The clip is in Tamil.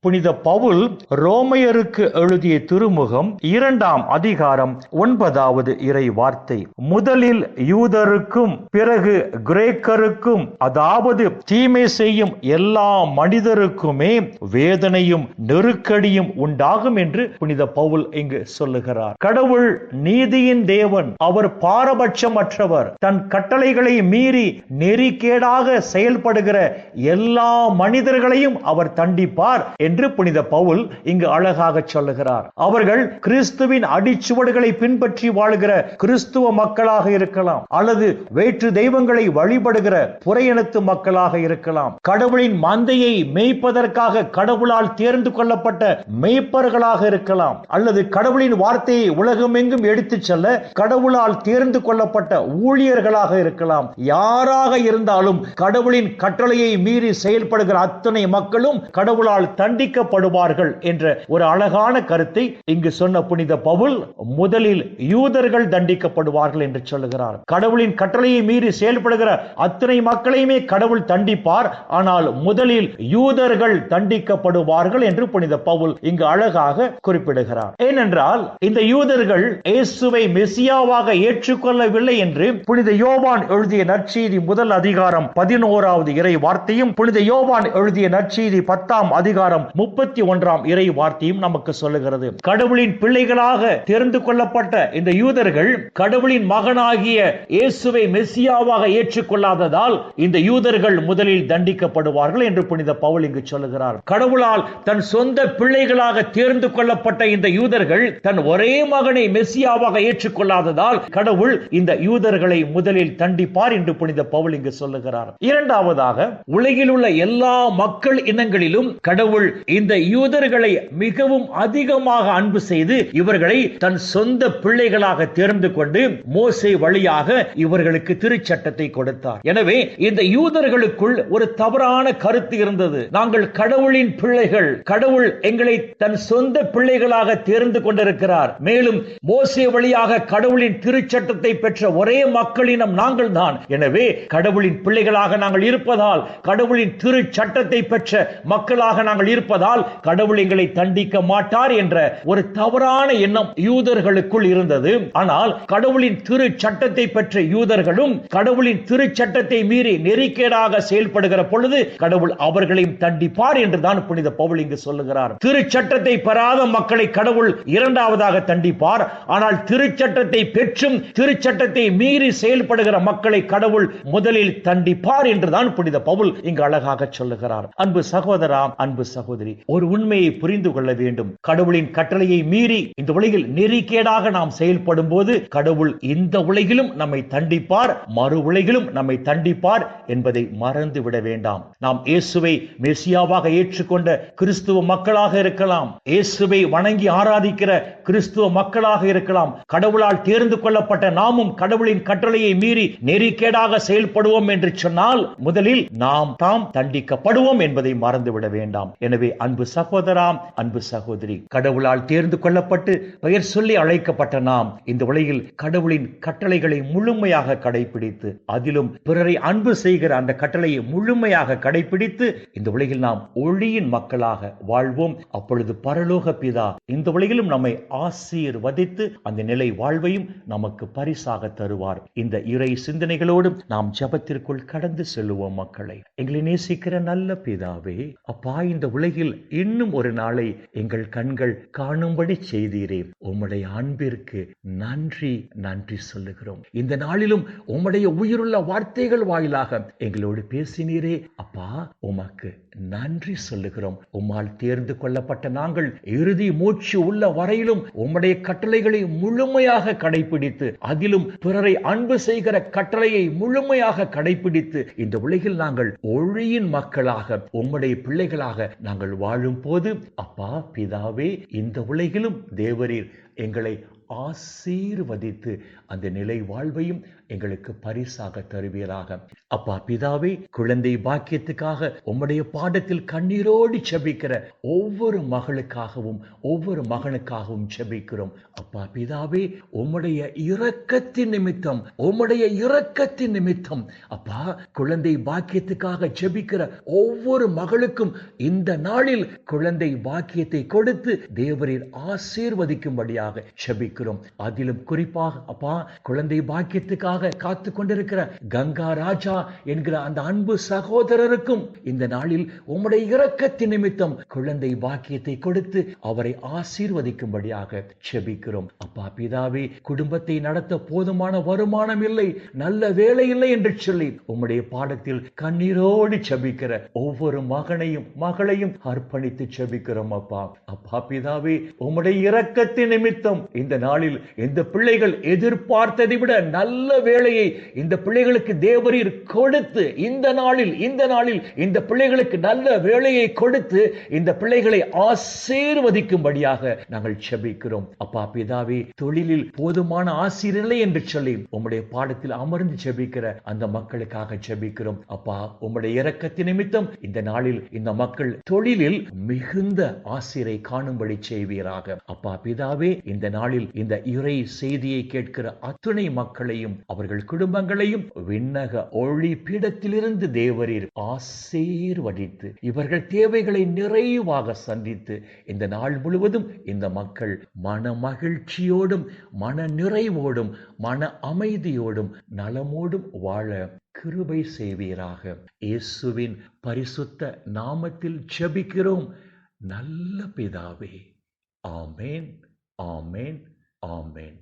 புனித பவுல் ரோமையருக்கு எழுதிய திருமுகம் இரண்டாம் அதிகாரம் ஒன்பதாவது இறை வார்த்தை முதலில் யூதருக்கும் பிறகு கிரேக்கருக்கும் அதாவது தீமை செய்யும் எல்லா மனிதருக்குமே வேதனையும் நெருக்கடியும் உண்டாகும் என்று புனித பவுல் இங்கு சொல்லுகிறார். கடவுள் நீதியின் தேவன் அவர் பாரபட்சமற்றவர். தன் கட்டளைகளை மீறி நெறிக்கேடாக செயல்படுகிற எல்லா மனிதர்களையும் அவர் தண்டிப்பார். என்று புனித பவுல் இங்கு அழகாக சொல்லுகிறார். அவர்கள் கிறிஸ்துவின் அடிச்சுவடுகளை பின்பற்றி வாழ்கிற கிறிஸ்துவ மக்களாக இருக்கலாம் அல்லது வேற்று தெய்வங்களை வழிபடுகிற புறையினத்து மக்களாக இருக்கலாம். கடவுளின் மந்தையை மேய்ப்பதற்காக கடவுளால் தேர்ந்து கொள்ளப்பட்ட மேய்ப்பர்களாக இருக்கலாம் அல்லது கடவுளின் வார்த்தையை உலகமெங்கும் எடுத்துச் செல்ல கடவுளால் தேர்ந்து கொள்ளப்பட்ட ஊழியர்களாக இருக்கலாம். யாராக இருந்தாலும் கடவுளின் கட்டளையை மீறி செயல்படுகிற அத்தனை மக்களும் கடவுளால் தண்டிக்கப்படுவார்கள் என்ற ஒரு அழகான கருத்தை இங்கு சொன்ன புனித பவுல் முதலில் யூதர்கள் தண்டிக்கப்படுவார்கள் என்று சொல்லுகிறார். கடவுளின் கட்டளையை மீறி செயல்படுகிற அத்தனை மக்களையுமே கடவுள் தண்டிப்பார். ஆனால் முதலில் யூதர்கள் தண்டிக்கப்படுவார்கள் என்று புனித பவுல் இங்கு அழகாக குறிப்பிடுகிறார். ஏனென்றால் இந்த யூதர்கள் இயேசுவை மெசியாவாக ஏற்றுக்கொள்ளவில்லை என்று புனித யோவான் எழுதிய நற்செய்தி முதல் அதிகாரம் பதினோராவது இறை வார்த்தையும் புனித யோவான் எழுதிய நற்செய்தி பத்தாம் அதிகாரம் அதிகாரம் முப்பத்தி ஒன்றாம் இறை வார்த்தையும் நமக்கு சொல்லுகிறது. கடவுளின் பிள்ளைகளாக தெரிந்து கொள்ளப்பட்ட இந்த யூதர்கள் கடவுளின் மகனாகிய இயேசுவை மெசியாவாக ஏற்றுக்கொள்ளாததால் இந்த யூதர்கள் முதலில் தண்டிக்கப்படுவார்கள் என்று புனித பவுல் இங்கு சொல்லுகிறார். கடவுளால் தன் சொந்த பிள்ளைகளாக தேர்ந்து கொள்ளப்பட்ட இந்த யூதர்கள் தன் ஒரே மகனை மெசியாவாக ஏற்றுக்கொள்ளாததால் கடவுள் இந்த யூதர்களை முதலில் தண்டிப்பார் என்று புனித பவுல் இங்கு சொல்லுகிறார். இரண்டாவதாக உலகில் உள்ள எல்லா மக்கள் இனங்களிலும் கடவுள் இந்த யூதர்களை மிகவும் அதிகமாக அன்பு செய்து இவர்களை தன் சொந்த பிள்ளைகளாக தேர்ந்து கொண்டு மோசை வழியாக இவர்களுக்கு திருச்சட்டத்தை கொடுத்தார். எனவே இந்த யூதர்களுக்குள் ஒரு தவறான கருத்து இருந்தது. நாங்கள் கடவுளின் பிள்ளைகள் கடவுள் எங்களை தன் சொந்த பிள்ளைகளாக தேர்ந்து கொண்டிருக்கிறார். மேலும் மோசை வழியாக கடவுளின் திருச்சட்டத்தை பெற்ற ஒரே மக்களினம் நாங்கள் தான். எனவே கடவுளின் பிள்ளைகளாக நாங்கள் இருப்பதால் கடவுளின் திரு சட்டத்தை பெற்ற மக்களாக நாங்கள் இருப்பதால் கடவுள் எங்களை தண்டிக்க மாட்டார் என்ற ஒரு தவறான எண்ணம் யூதர்களுக்குள் இருந்தது. ஆனால் கடவுளின் திரு சட்டத்தை பெற்ற யூதர்களும் கடவுளின் திரு சட்டத்தை மீறி நெறிக்கேடாக செயல்படுகிற பொழுது கடவுள் அவர்களையும் தண்டிப்பார் என்றுதான் புனித பவுல் இங்கு சொல்லுகிறார். திரு சட்டத்தை பெறாத மக்களை கடவுள் இரண்டாவதாக தண்டிப்பார். ஆனால் திருச்சட்டத்தை பெற்றும் திருச்சட்டத்தை மீறி செயல்படுகிற மக்களை கடவுள் முதலில் தண்டிப்பார் என்றுதான் புனித பவுல் இங்கு அழகாக சொல்லுகிறார். அன்பு சகோதரா அன்பு சகோதரி ஒரு உண்மையை புரிந்து கொள்ள வேண்டும். கடவுளின் கட்டளையை மீறி இந்த உலகில் நெறிக்கேடாக நாம் செயல்படும் போது கடவுள் இந்த உலகிலும் நம்மை தண்டிப்பார் மறு உலகிலும் நம்மை தண்டிப்பார் என்பதை மறந்து விட வேண்டாம். நாம் இயேசுவை மெசியாவாக ஏற்றுக்கொண்ட கிறிஸ்துவ மக்களாக இருக்கலாம். இயேசுவை வணங்கி ஆராதிக்கிற கிறிஸ்துவ மக்களாக இருக்கலாம். கடவுளால் தேர்ந்து கொள்ளப்பட்ட நாமும் கடவுளின் கட்டளையை மீறி நெறிக்கேடாக செயல்படுவோம் என்று சொன்னால் முதலில் நாம் தாம் தண்டிக்கப்படுவோம் என்பதை மறந்துவிட வேண்டாம். எனவே அன்பு சகோதராம் அன்பு சகோதரி கடவுளால் தேர்ந்து கொள்ளப்பட்டு பெயர் சொல்லி அழைக்கப்பட்ட நாம் இந்த உலகில் கடவுளின் கட்டளைகளை முழுமையாக கடைபிடித்து அதிலும் பிறரை அன்பு செய்கிற அந்த கட்டளையை முழுமையாக கடைபிடித்து இந்த உலகில் நாம் ஒளியின் மக்களாக வாழ்வோம். அப்பொழுது பரலோக பிதா இந்த உலகிலும் நம்மை ஆசீர்வதித்து அந்த நிலை வாழ்வையும் நமக்கு பரிசாக தருவார். இந்த இறை சிந்தனைகளோடும் நாம் ஜபத்திற்குள் கடந்து செல்லுவோம் மக்களை. எங்களை நேசிக்கிற நல்ல பிதாவே அப்பா இந்த உலகில் இன்னும் ஒரு நாளை எங்கள் கண்கள் காணும்படி செய்தீரே. உம்முடைய அன்பிற்கு நன்றி நன்றி சொல்லுகிறோம். இந்த நாளிலும் உம்முடைய உயிருள்ள வார்த்தைகள் வாயிலாக எங்களோடு பேசினீரே. அப்பா உமக்கு நன்றி சொல்லுகிறோம். உம்மால் தேர்ந்து கொள்ளப்பட்ட நாங்கள் இறுதி மூச்சு உள்ள வரையிலும் உம்முடைய கட்டளைகளை முழுமையாக கடைபிடித்து அதிலும் பிறரை அன்பு செய்கிற கட்டளையை முழுமையாக கடைபிடித்து இந்த உலகில் நாங்கள் ஒழியின் மக்களாக உம்முடைய பிள்ளைகளாக நாங்கள் வாழும் போது அப்பா பிதாவே இந்த உலகிலும் தேவரீர் எங்களை ஆசீர்வதித்து அந்த நிலை வாழ்வையும் எங்களுக்கு பரிசாக தருவீராக. அப்பா பிதாவே குழந்தை பாக்கியத்துக்காக உம்முடைய பாடத்தில் கண்ணீரோடு செபிக்கிற ஒவ்வொரு மகளுக்காகவும் ஒவ்வொரு மகனுக்காகவும் செபிக்கிறோம். அப்பா பிதாவே உம்முடைய இரக்கத்தின் நிமித்தம் உம்முடைய இரக்கத்தின் நிமித்தம் அப்பா குழந்தை பாக்கியத்துக்காக செபிக்கிற ஒவ்வொரு மகளுக்கும் இந்த நாளில் குழந்தை பாக்கியத்தை கொடுத்து தேவரின் ஆசீர்வதிக்கும்படியாக செபிக்கிறோம். அதிலும் குறிப்பாக அப்பா குழந்தை பாக்கியத்துக்காக காத்து கொண்டிருக்கிற கங்கா ராஜா என்கிற அந்த அன்பு சகோதரருக்கும் இந்த நாளில் உம்முடைய இரக்கத்தின் நிமித்தம் குழந்தை பாக்கியத்தை கொடுத்து அவரை ஆசீர்வதிக்கும்படியாக செபிக்கிறோம். அப்பா பிதாவே குடும்பத்தை நடத்த போதுமான வருமானம் இல்லை நல்ல வேலை இல்லை என்று சொல்லி உம்முடைய பாடத்தில் கண்ணீரோடு செபிக்கிற ஒவ்வொரு மகனையும் மகளையும் அர்ப்பணித்து செபிக்கிறோம் அப்பா. அப்பா பிதாவே உம்முடைய இரக்கத்தின் நிமித்தம் இந்த நாளில் இந்த பிள்ளைகள் எதிர்பார்த்ததை விட நல்ல வேலையை இந்த பிள்ளைகளுக்கு தேவரீர் கொடுத்து இந்த நாளில் இந்த நாளில் இந்த பிள்ளைகளுக்கு நல்ல வேலையை கொடுத்து இந்த பிள்ளைகளை ஆசீர்வதிக்கும்படியாக நாங்கள் செபிக்கிறோம். அப்பா பிதாவே தொழிலில் போதுமான ஆசிரியர் என்று சொல்லி உம்முடைய பாடத்தில் அமர்ந்து செபிக்கிற அந்த மக்களுக்காக செபிக்கிறோம். அப்பா உம்முடைய இரக்கத்தின் நிமித்தம் இந்த நாளில் இந்த மக்கள் தொழிலில் மிகுந்த ஆசிரை காணும்படி செய்வீராக. அப்பா பிதாவே இந்த நாளில் இந்த இறை செய்தியை கேட்கிற அத்துணை மக்களையும் அவர்கள் குடும்பங்களையும் விண்ணக ஒளி பீடத்திலிருந்து தேவரீர் ஆசீர்வதித்து இவர்கள் தேவைகளை நிறைவாக சந்தித்து இந்த நாள் முழுவதும் இந்த மக்கள் மன மகிழ்ச்சியோடும் மன நிறைவோடும் மன அமைதியோடும் நலமோடும் வாழ கிருபை செய்வீராக. இயேசுவின் பரிசுத்த நாமத்தில் ஜெபிக்கிறோம். நல்ல பிதாவே ஆமேன் ஆமேன். ஆமேன்